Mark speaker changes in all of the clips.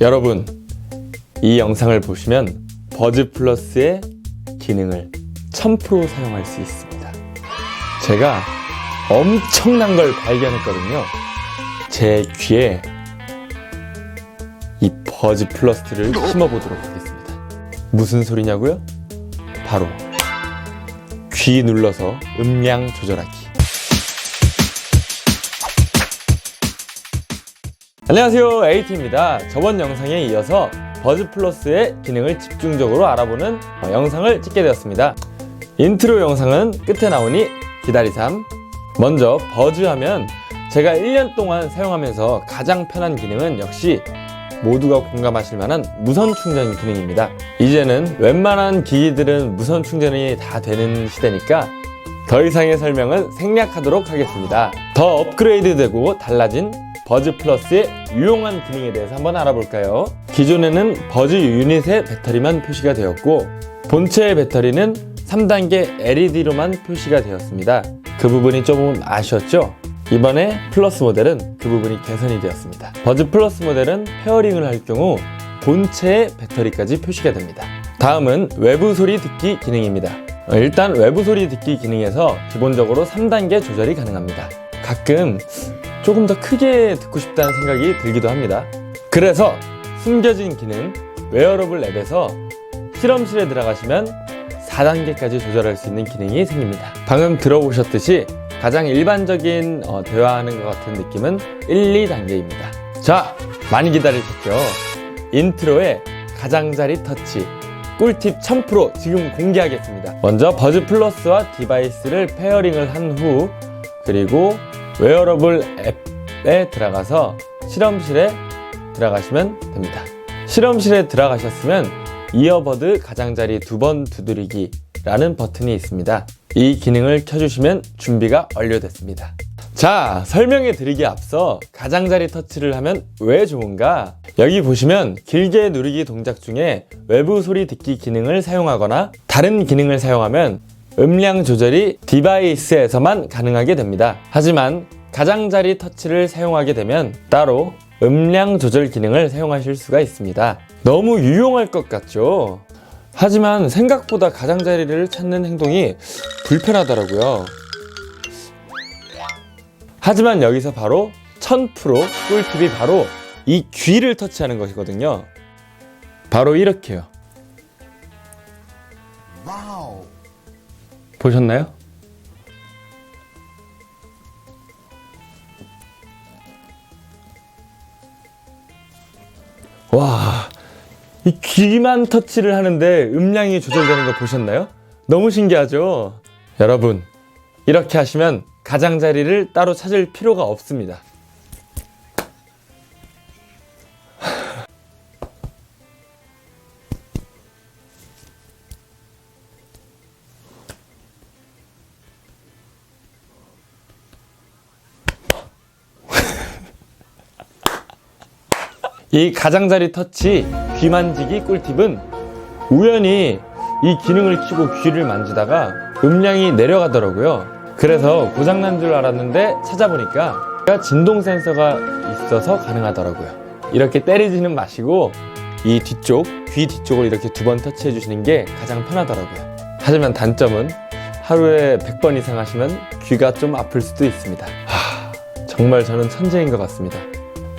Speaker 1: 여러분, 이 영상을 보시면 버즈 플러스의 기능을 1000% 사용할 수 있습니다. 제가 엄청난 걸 발견했거든요. 제 귀에 이 버즈 플러스를 심어보도록 하겠습니다. 무슨 소리냐고요? 바로 귀 눌러서 음량 조절하기. 안녕하세요 에이티입니다. 저번 영상에 이어서 버즈 플러스의 기능을 집중적으로 알아보는 어, 영상을 찍게 되었습니다. 인트로 영상은 끝에 나오니 기다리삼. 먼저 버즈 하면 제가 1년 동안 사용하면서 가장 편한 기능은 역시 모두가 공감하실 만한 무선 충전 기능입니다. 이제는 웬만한 기기들은 무선 충전이 다 되는 시대니까 더 이상의 설명은 생략하도록 하겠습니다. 더 업그레이드 되고 달라진 버즈 플러스의 유용한 기능에 대해서 한번 알아볼까요? 기존에는 버즈 유닛의 배터리만 표시가 되었고 본체의 배터리는 3단계 LED로만 표시가 되었습니다. 그 부분이 조금 아쉬웠죠? 이번에 플러스 모델은 그 부분이 개선이 되었습니다. 버즈 플러스 모델은 페어링을 할 경우 본체의 배터리까지 표시가 됩니다. 다음은 외부 소리 듣기 기능입니다. 어, 일단 외부 소리 듣기 기능에서 기본적으로 3단계 조절이 가능합니다. 가끔 조금 더 크게 듣고 싶다는 생각이 들기도 합니다. 그래서 숨겨진 기능 웨어러블 앱에서 실험실에 들어가시면 4단계까지 조절할 수 있는 기능이 생깁니다. 방금 들어보셨듯이 가장 일반적인 어, 대화하는 것 같은 느낌은 1, 2단계입니다. 자, 많이 기다리셨죠? 인트로의 가장자리 터치 꿀팁 1000% 지금 공개하겠습니다. 먼저 버즈 플러스와 디바이스를 페어링을 한 후 그리고 웨어러블 앱에 들어가서 실험실에 들어가시면 됩니다. 실험실에 들어가셨으면 이어버드 가장자리 두 번 두드리기 라는 버튼이 있습니다. 이 기능을 켜주시면 준비가 완료됐습니다. 자, 설명해 드리기 앞서 가장자리 터치를 하면 왜 좋은가? 여기 보시면 길게 누르기 동작 중에 외부 소리 듣기 기능을 사용하거나 다른 기능을 사용하면 음량 조절이 디바이스에서만 가능하게 됩니다. 하지만 가장자리 터치를 사용하게 되면 따로 음량 조절 기능을 사용하실 수가 있습니다. 너무 유용할 것 같죠? 하지만 생각보다 가장자리를 찾는 행동이 불편하더라고요. 하지만 여기서 바로 1000% 꿀팁이 바로 이 귀를 터치하는 것이거든요. 바로 이렇게요. 보셨나요? 와, 이 귀만 터치를 하는데 음량이 조절되는 거 보셨나요? 너무 신기하죠? 여러분, 이렇게 하시면 가장자리를 따로 찾을 필요가 없습니다. 이 가장자리 터치 귀 만지기 꿀팁은 우연히 이 기능을 켜고 귀를 만지다가 음량이 내려가더라고요. 그래서 고장난 줄 알았는데 찾아보니까 진동 센서가 있어서 가능하더라고요. 이렇게 때리지는 마시고 이 뒤쪽, 귀 뒤쪽을 이렇게 두 번 터치해 주시는 게 가장 편하더라고요. 하지만 단점은 하루에 100번 이상 하시면 귀가 좀 아플 수도 있습니다. 하, 정말 저는 천재인 것 같습니다.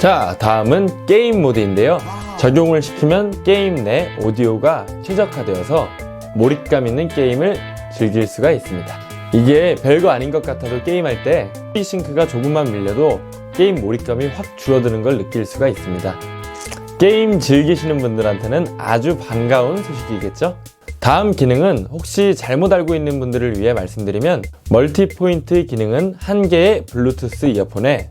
Speaker 1: 자, 다음은 게임 모드인데요. 적용을 시키면 게임 내 오디오가 최적화되어서 몰입감 있는 게임을 즐길 수가 있습니다. 이게 별거 아닌 것 같아도 게임할 때 싱크가 조금만 밀려도 게임 몰입감이 확 줄어드는 걸 느낄 수가 있습니다. 게임 즐기시는 분들한테는 아주 반가운 소식이겠죠? 다음 기능은 혹시 잘못 알고 있는 분들을 위해 말씀드리면 멀티 포인트 기능은 한 개의 블루투스 이어폰에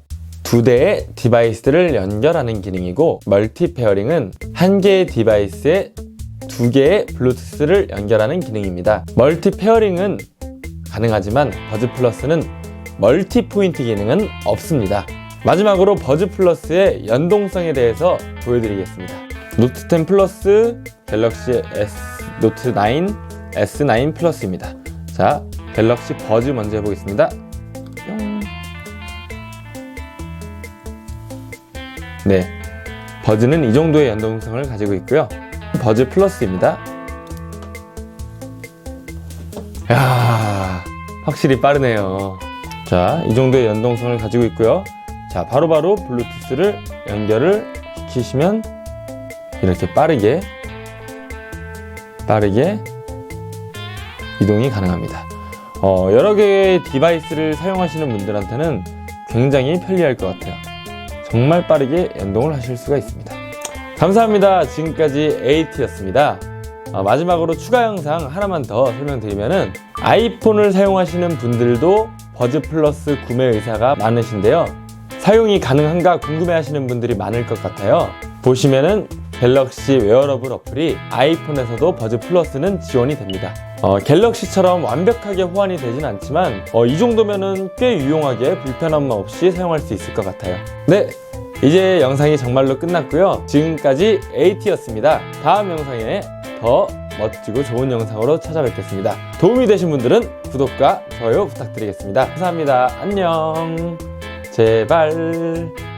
Speaker 1: 두 대의 디바이스를 연결하는 기능이고 멀티 페어링은 한 개의 디바이스에 두 개의 블루투스를 연결하는 기능입니다. 멀티 페어링은 가능하지만 버즈 플러스는 멀티 포인트 기능은 없습니다. 마지막으로 버즈 플러스의 연동성에 대해서 보여드리겠습니다. 노트 10 플러스 갤럭시 S 노트 9 S9 플러스입니다. 자, 갤럭시 버즈 먼저 해보겠습니다. 뿅. 네. 버즈는 이 정도의 연동성을 가지고 있고요. 버즈 플러스입니다. 야 확실히 빠르네요. 자, 이 정도의 연동성을 가지고 있고요. 자, 바로 바로 블루투스를 연결을 시키시면 이렇게 빠르게 빠르게 이동이 가능합니다. 어, 여러 개의 디바이스를 사용하시는 분들한테는 굉장히 편리할 것 같아요. 정말 빠르게 연동을 하실 수가 있습니다. 감사합니다. 지금까지 AT였습니다. 어, 마지막으로 추가 영상 하나만 더 설명드리면은 아이폰을 사용하시는 분들도 버즈 플러스 구매 의사가 많으신데요. 사용이 가능한가 궁금해 하시는 분들이 많을 것 같아요. 보시면은 갤럭시 웨어러블 어플이 아이폰에서도 버즈 플러스는 지원이 됩니다. 어, 갤럭시처럼 완벽하게 호환이 되진 않지만 어, 이 정도면은 꽤 유용하게 불편함 없이 사용할 수 있을 것 같아요. 네, 이제 영상이 정말로 끝났고요. 지금까지 AT였습니다. 다음 영상에 더 멋지고 좋은 영상으로 찾아뵙겠습니다. 도움이 되신 분들은 구독과 좋아요 부탁드리겠습니다. 감사합니다. 안녕. 제발.